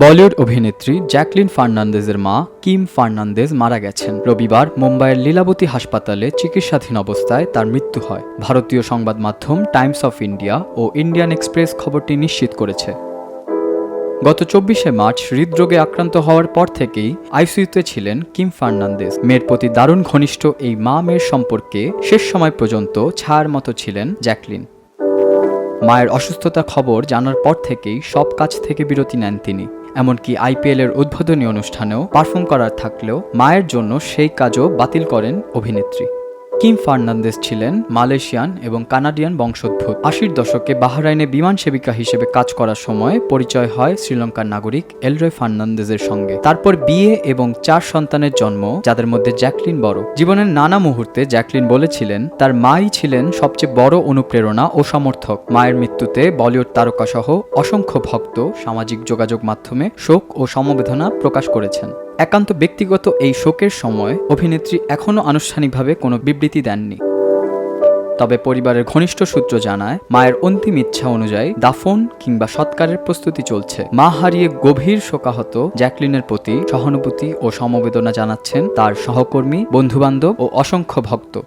বলিউড অভিনেত্রী জ্যাকলিন ফার্নান্দেজের মা Kim Fernandez মারা গেছেন। রবিবার মুম্বাইয়ের লীলাবতী হাসপাতালে চিকিৎসাধীন অবস্থায় তার মৃত্যু হয়। ভারতীয় সংবাদ মাধ্যম টাইমস অফ ইন্ডিয়া ও ইন্ডিয়ান এক্সপ্রেস খবরটি নিশ্চিত করেছে। গত চব্বিশে মার্চ হৃদরোগে আক্রান্ত হওয়ার পর থেকেই আইসিইউতে ছিলেন কিম ফার্নান্দেজ। মেয়ের প্রতি দারুণ ঘনিষ্ঠ এই মা মেয়ের সম্পর্কে শেষ সময় পর্যন্ত ছায়ার মতো ছিলেন জ্যাকলিন। মায়ের অসুস্থতা খবর জানার পর থেকেই সব কাজ থেকে বিরতি নেন তিনি। এমনকি আইপিএলের উদ্বোধনী অনুষ্ঠানেও পারফর্ম করার থাকলেও মায়ের জন্য সেই কাজও বাতিল করেন অভিনেত্রী। কিম ফার্নান্দেজ ছিলেন মালয়েশিয়ান এবং কানাডিয়ান বংশোদ্ভূত। আশির দশকে বাহরাইনে বিমান সেবিকা হিসেবে কাজ করার সময় পরিচয় হয় শ্রীলঙ্কার নাগরিক এলরয় ফার্নান্দেজের সঙ্গে। তারপর বিয়ে এবং চার সন্তানের জন্ম, যাদের মধ্যে জ্যাকলিন বড়। জীবনের নানা মুহূর্তে জ্যাকলিন বলেছিলেন, তার মাই ছিলেন সবচেয়ে বড় অনুপ্রেরণা ও সমর্থক। মায়ের মৃত্যুতে বলিউড তারকাসহ অসংখ্য ভক্ত সামাজিক যোগাযোগ মাধ্যমে শোক ও সমবেদনা প্রকাশ করেছেন। একান্ত ব্যক্তিগত এই শোকের সময় অভিনেত্রী এখনও আনুষ্ঠানিকভাবে কোনো বিবৃতি দেননি। তবে পরিবারের ঘনিষ্ঠ সূত্র জানায়, মায়ের অন্তিম ইচ্ছা অনুযায়ী দাফন কিংবা সৎকারের প্রস্তুতি চলছে। মা হারিয়ে গভীর শোকাহত জ্যাকলিনের প্রতি সহানুভূতি ও সমবেদনা জানাচ্ছেন তার সহকর্মী, বন্ধুবান্ধব ও অসংখ্য ভক্ত।